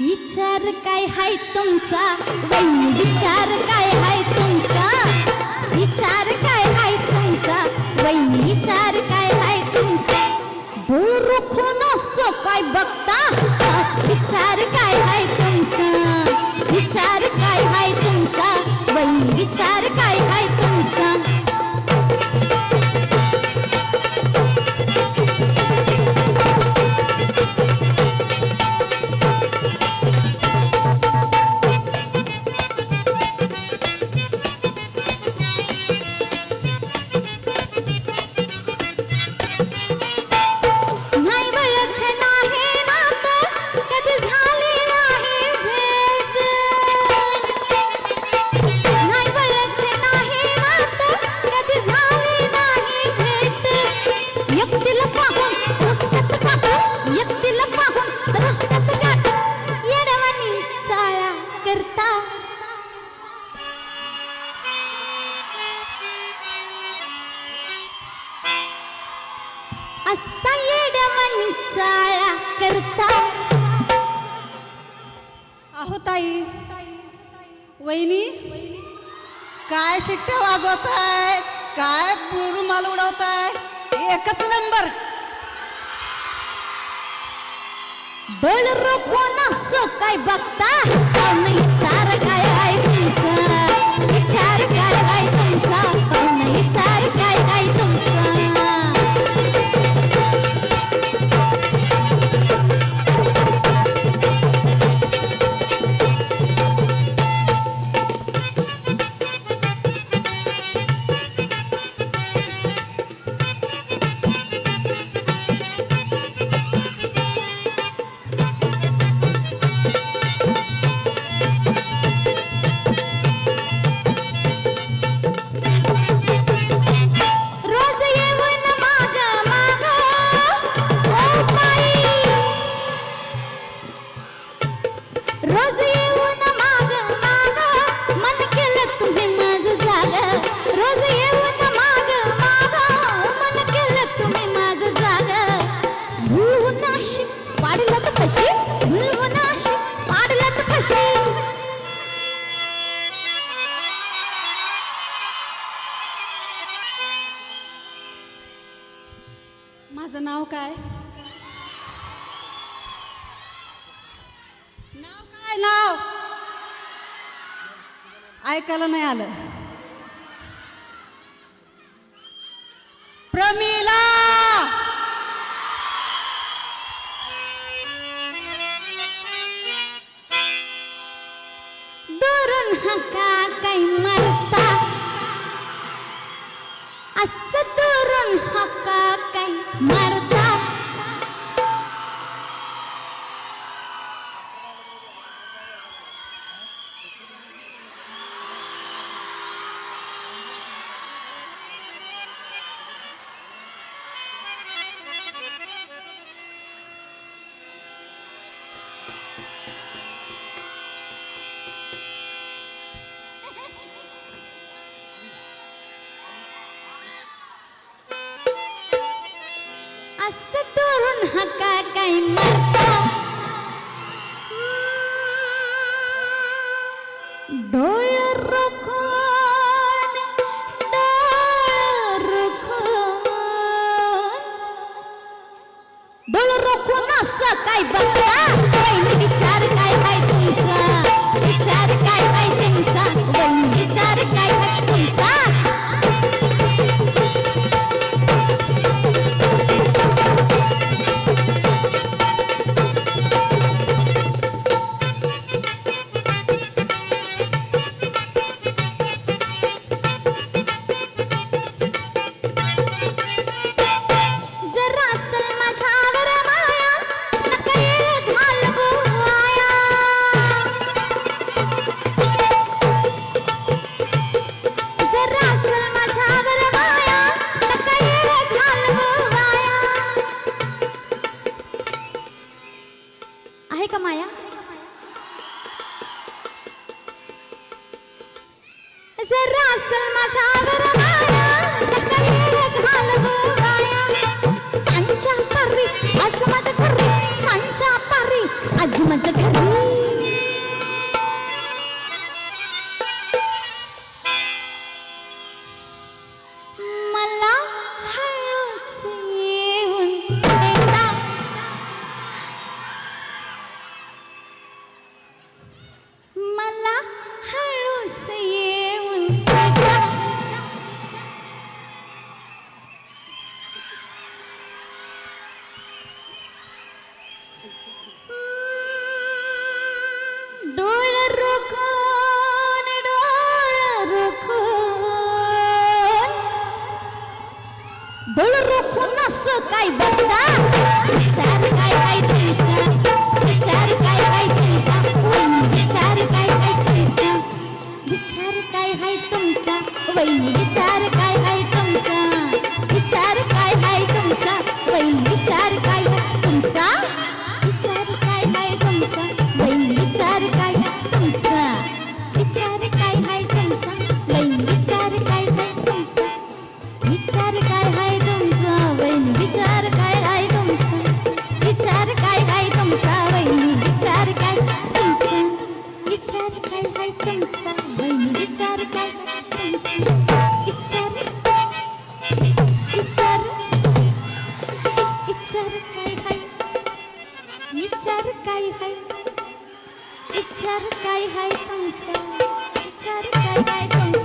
विचार काय हाय तुमचा? वहिनी विचार काय हाय तुमचा? विचार काय हाय तुमचा? वहिनी विचार काय हाय तुमचा? बोरुखून असो काय बघता? विचार काय हाय तुमचा? विचार काय हाय तुमचा? वहिनी विचार चाळा करता अहो ताई वहिनी काय शिट्ट्या वाजवताय? काय रुमाल उडवताय? एकच नंबर. बळ रोखून असं काय बघता? चार काय माझं नाव काय? नाव काय नाव? ऐकायला नाही आलं. प्रमिला! दुरून हका काही मरता? असं दुरून हका काय मरता असं दुरून हका काय मरता डोळ रोखून डोळ रोखून डोळ आहे का माया? जरा असल माझ्यावर बळरोखून काय विचार काय विचार काय विचार काय विचार काय हाय तुमचा विचार काय हाय तुमचा विचार काय हाय तुमचा विचार काय तुमचा विचार काय हाय तुमचा विचार काय विचार काय हाय तुमचा विचार काय हाय तुमचा विचार काय हाय काय आहे विचार काय आहे तुमचा विचार काय आहे